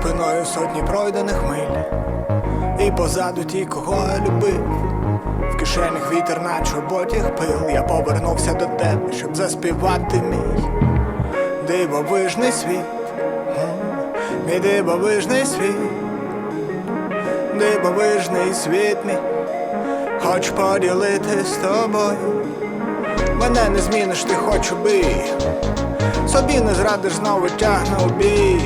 спиною сотні пройдених миль, і позаду ті, кого я любив. В кишенях вітер на чоботях пил, я повернувся до тебе, щоб заспівати мій дивовижний світ, мій дивовижний світ, дивовижний світ мій, хочу поділити з тобою. Мене не зміниш, ти хочу бій. Собі не зрадиш, знову тягне у бій.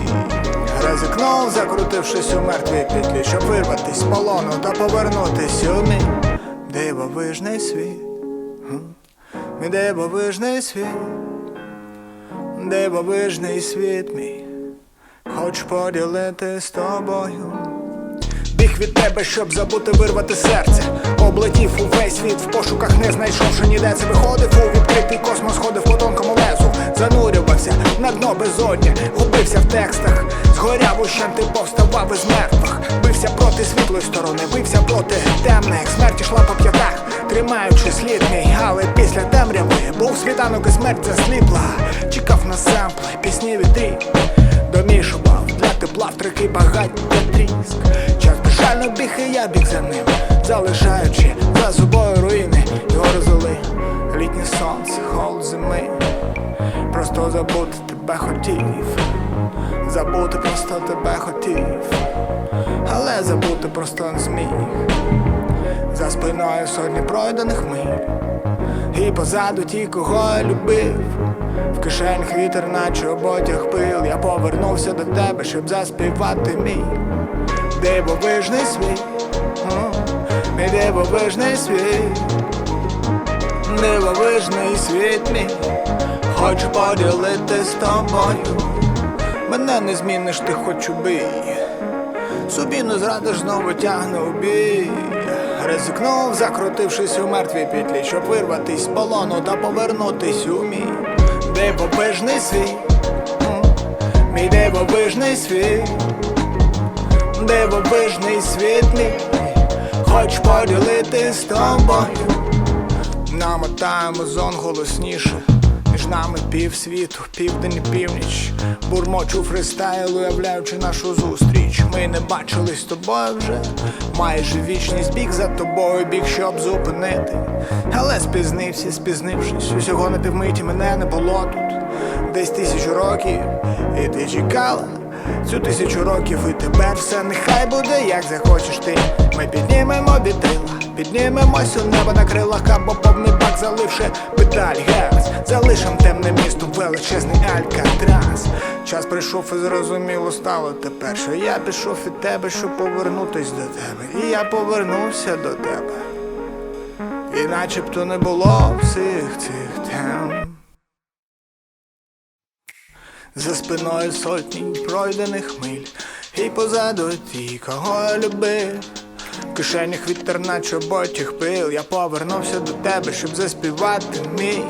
Ризикнув, закрутившись у мертвій петлі, щоб вирватись з полону та повернутись у мій дивовижний світ. Мій дивовижний світ, дивовижний світ мій. Хочу поділити з тобою. Біг від тебе, щоб забути вирвати серце. Облетів увесь світ в пошуках, не знайшовши ніде це виходив у відкритий космос, ходив по тонкому на дно безодня, губився в текстах, згоряв ущент і повставав із мертвих. Бився проти світлої сторони, бився проти темних, смерть йшла по п'ятах, тримаючи слід мій, але після темряви був світанок і смерть засліпла. Чекав на сампли, пісні вітрі, домішував для тепла трики багаття тріск. Час безжально біг і я біг за ним, залишаючи за собою руїни і розоли. Літнє сонце, холод зими. Просто забути тебе хотів, забути просто тебе хотів, але забути просто не зміг. За спиною сотні пройдених миль. І позаду ті, кого я любив. В кишенях вітер, наче ободяг пил. Я повернувся до тебе, щоб заспівати мій дивовижний світ. Мій дивовижний світ. Дивовижний світ мій. Хочу поділити з тобою. Мене не зміниш, ти хочу бій. Собі не зрадиш, знову тягне у бій. Ризикнув, закрутившись у мертвій петлі, щоб вирватись з полону та повернутись у мій дивовижний світ. Мій дивовижний світ. Дивовижний світ мій. Хочу поділити з тобою. Намотаємо зон голосніше. Між нами пів світу, південь і північ. Бурмочу фристайл, уявляючи нашу зустріч. Ми не бачились з тобою вже. Майже вічність біг за тобою, біг, щоб зупинити. Але спізнився, спізнившись. Усього на півмиті мене не було тут. Десь тисячу років, і ти чекала. Цю тисячу років і тепер все нехай буде, як захочеш ти. Ми піднімемо вітрила, піднімемось у небо на крилах, або повний бак, заливши педаль газ. Залишим темне місто, величезний алькатрас. Час прийшов і зрозуміло стало тепер, що я пішов від тебе, щоб повернутись до тебе. І я повернувся до тебе. І начебто не було всіх цих тем. За спиною сотні пройдених миль, і позаду ті, кого я любив. В кишенях вітер на чоботях пил, я повернувся до тебе, щоб заспівати мій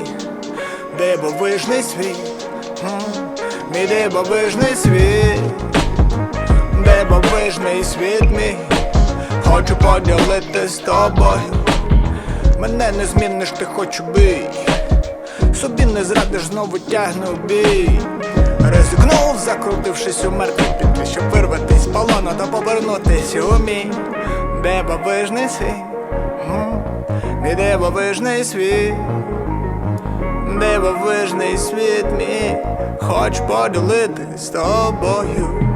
дивовижний світ, мій дивовижний світ, дивовижний світ мій, хочу поділити з тобою. Мене не зміниш, ти хочу бій. Собі не зрадиш, знову тягне бій. Ризикнув, закрутившись у мертві петлі, щоб вирватись полону та повернутись у мій дивовижний світ. М, Мій дивовижний світ. Дивовижний світ мій, хоч поділити з тобою.